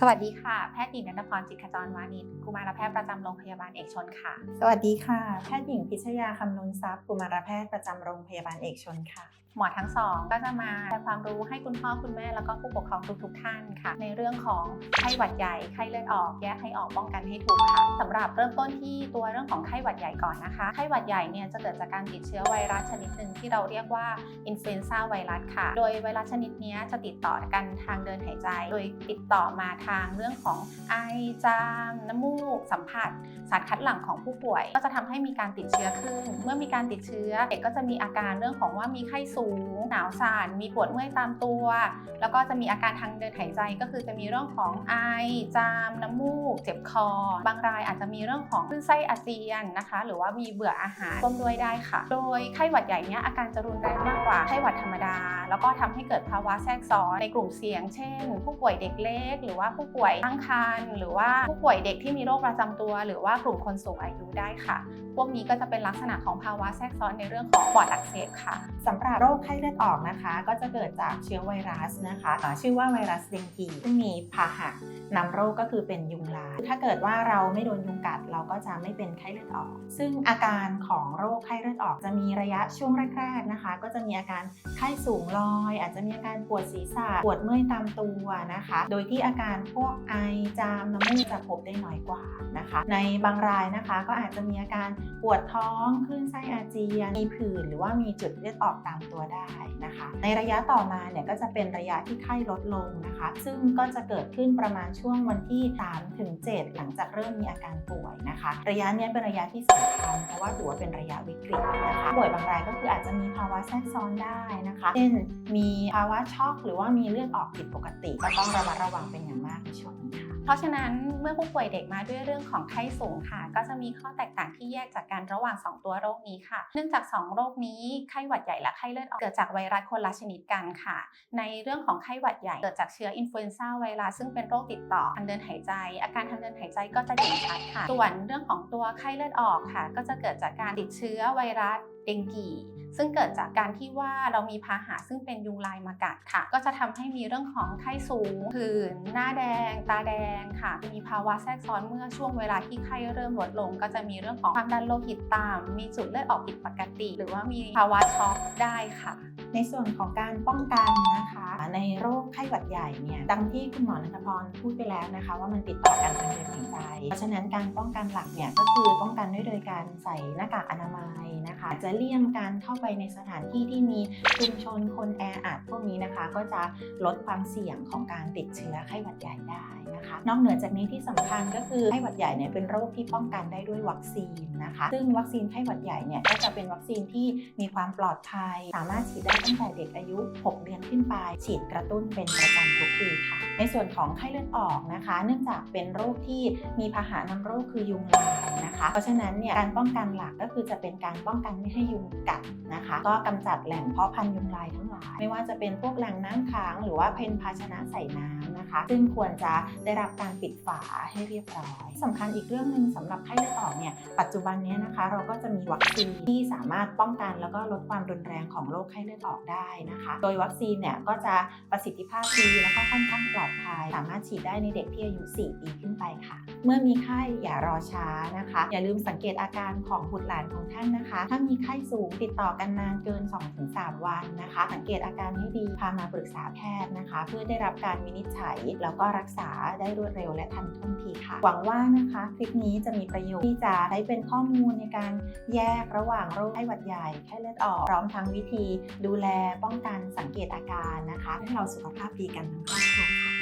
สวัสดีค่ะ แพทย์หญิงนันทพรจิตขจรวานิชกุมารแพทย์ประจำโรงพยาบาลเอกชนค่ะ สวัสดีค่ะ แพทย์หญิงพิชยาคำนุนทรัพย์กุมารแพทย์ประจำโรงพยาบาลเอกชนค่ะ หมอทั้งสองก็จะมาให้ความรู้ให้คุณพ่อคุณแม่แล้วก็ผู้ปกครองทุกๆท่านค่ะ ในเรื่องของไข้หวัดใหญ่ไข้เลือดออกแยกให้ออกป้องกันให้ถูกค่ะสำหรับเริ่มต้นที่ตัวเรื่องของไข้หวัดใหญ่ก่อนนะคะไข้หวัดใหญ่เนี่ยจะเกิดจากการติดเชื้อไวรัสชนิดหนึ่งที่เราเรียกว่าอินฟลูเอนซ่าไวรัสค่ะ โดยไวรัสชนิดนี้จะติดต่อกันทางเดินหายใจ โดยติดต่อมาทางเรื่องของไอจามน้ำมูก สัมผัส สารคัดหลั่งของผู้ป่วย ก็จะทำให้มีการติดเชื้อขึ้น เมื่อมีการติดเชื้อเด็กก็จะมีอาการเรื่องของว่ามีไข้สูงหนาวสั่นมีปวดเมื่อยตามตัว แล้วก็จะมีอาการทางเดินหายใจก็คือจะมีเรื่องของไอ จาม น้ำมูก เจ็บคอ บางรายอาจจะมีเรื่องของคลื่นไส้อาเจียนนะคะ หรือว่ามีเบื่ออาหารร่วมด้วยได้ค่ะ โดยไข้หวัดใหญ่เนี้ยอาการจะรุนแรงมากกว่าไข้หวัดธรรมดา แล้วก็ทำให้เกิดภาวะแทรกซ้อนในกลุ่มเสี่ยง เช่น ผู้ป่วยเด็กเล็ก หรือว่าผู้ป่วยตั้งครรภ์หรือว่าผู้ป่วยเด็กที่มีโรคประจำตัว หรือว่ากลุ่มคนสูงอายุได้ค่ะ พวกนี้ก็จะเป็นลักษณะของภาวะแทรกซ้อนในเรื่องของปอดอักเสบค่ะสำหรับโรคไข้เลือดออกนะคะ ก็จะเกิดจากเชื้อไวรัสนะคะ ชื่อว่าไวรัสเดงกีซึ่งมีพาหะนำโรคก็คือเป็นยุงลาย ถ้าเกิดว่าเราไม่โดนยุงกัด เราก็จะไม่เป็นไข้เลือดออก ซึ่งอาการของโรคไข้เลือดออกจะมีระยะช่วงแรกๆนะคะ ก็จะมีอาการไข้สูงลอย อาจจะมีอาการปวดศีรษะ ปวดเมื่อยตามตัวนะคะ โดยที่อาการพวกไอจามน้ำมูกจะพบได้น้อยกว่านะคะ ในบางรายนะคะก็อาจจะมีอาการปวดท้องคลื่นไส้อาเจียนมีผื่นหรือว่ามีจุดเลือดออกตามตัวได้นะคะ ในระยะต่อมาเนี่ยก็จะเป็นระยะที่ไข้ลดลงนะคะ ซึ่งก็จะเกิดขึ้นประมาณช่วงวันที่3ถึง7หลังจากเริ่มมีอาการป่วยนะคะ ระยะนี้เป็นระยะที่สำคัญเพราะว่าถือว่าเป็นระยะวิกฤตนะคะป่วยบางรายก็คืออาจจะมีภาวะแทรกซ้อนได้นะคะ เช่น มีภาวะช็อกหรือว่ามีเลือดออกผิดปกติ ก็ต้องระมัดระวังเป็นอย่างมากในช่วงนี้ค่ะเพราะฉะนั้นเมื่อผู้ป่วยเด็กมาด้วยเรื่องของไข้สูงค่ะ ก็จะมีข้อแตกต่างที่แยกจากกันระหว่าง 2 ตัวโรคนี้ค่ะ เนื่องจาก 2 โรคนี้ไข้หวัดใหญ่และไข้เลือดออกเกิดจากไวรัสคนละชนิดกันค่ะ ในเรื่องของไข้หวัดใหญ่เกิดจากเชื้ออินฟลูเอนซ่าไวรัสซึ่งเป็นโรคติดต่อทางเดินหายใจ อาการทางเดินหายใจก็จะเด่นชัดค่ะ ส่วนเรื่องของตัวไข้เลือดออกค่ะ ก็จะเกิดจากการติดเชื้อไวรัส เดงกีซึ่งเกิดจากการที่ว่าเรามีพาหะซึ่งเป็นยุงลายมากัดค่ะ ก็จะทำให้มีเรื่องของไข้สูงผื่นหน้าแดง ตาแดงค่ะ มีภาวะแทรกซ้อนเมื่อช่วงเวลาที่ไข้เริ่มลดลง ก็จะมีเรื่องของความดันโลหิตต่ำมีจุดเลือดออกผิดปกติ หรือว่ามีภาวะช็อกได้ค่ะ ในส่วนของการป้องกันนะคะในโรคไข้หวัดใหญ่เนี่ยดังที่คุณหมอนันทพรพูดไปแล้วนะคะ ว่ามันติดต่อกันทางเดินหายใจเพราะฉะนั้นการป้องกันหลักเนี่ยก็คือป้องกันด้วยโดยการใส่หน้ากากอนามัยนะคะจะเลี่ยงการเข้าไปในสถานที่ที่มีชุมชนคนแออัดพวกนี้นะคะ ก็จะลดความเสี่ยงของการติดเชื้อไข้หวัดใหญ่ได้นะคะ นอกเหนือจากนี้ที่สำคัญก็คือไข้หวัดใหญ่เนี่ยเป็นโรคที่ป้องกันได้ด้วยวัคซีนนะคะ ซึ่งวัคซีนไข้หวัดใหญ่เนี่ยก็จะเป็นวัคซีนที่มีความปลอดภัย สามารถฉีดได้ตั้งแต่เด็กอายุ 6 เดือนขึ้นไป ฉีดกระตุ้นเป็นประจำทุกปีค่ะ ในส่วนของไข้เลือดออกนะคะ เนื่องจากเป็นโรคที่มีพาหะนำโรคคือยุงลายนะคะเพราะฉะนั้นเนี่ยการป้องกันหลักก็คือจะเป็นการป้องกันไม่ให้ยุงกัดนะคะ ก็กำจัดแหล่งเพาะพันธุ์ยุงลายทั้งหลาย ไม่ว่าจะเป็นพวกแหล่งน้ำค้าง หรือว่าเพนภาชนะใส่น้ำนะคะ ซึ่งควรจะได้รับการปิดฝาให้เรียบร้อยสำคัญอีกเรื่องหนึ่งสำหรับไข้เลือดออกเนี่ยปัจจุบันนี้นะคะ เราก็จะมีวัคซีนที่สามารถป้องกันแล้วก็ลดความรุนแรงของโรคไข้เลือดออกได้นะคะ โดยวัคซีนเนี่ยก็จะประสิทธิภาพดีแล้วก็ค่อนข้างปลอดภัย สามารถฉีดได้ในเด็กที่อายุ 4 ปีขึ้นไปค่ะ เมื่อมีไข้อย่ารอช้านะคะอย่าลืมสังเกตอาการของบุตรหลานของท่านนะคะ ถ้ามีไข้สูงติดต่อกันนานเกิน 2-3 วันนะคะ สังเกตอาการให้ดีพามาปรึกษาแพทย์นะคะ เพื่อได้รับการวินิจฉัย แล้วก็รักษาได้รวดเร็วและทันท่วงทีค่ะ หวังว่านะคะคลิปนี้จะมีประโยชน์ที่จะใช้เป็นข้อมูลในการแยกระหว่างโรคไข้หวัดใหญ่ไข้เลือดออกพร้อมทั้งวิธี ดูแลป้องกันสังเกตอาการนะคะ ให้เราสุขภาพดีกันทั้งครอบครัวค่ะ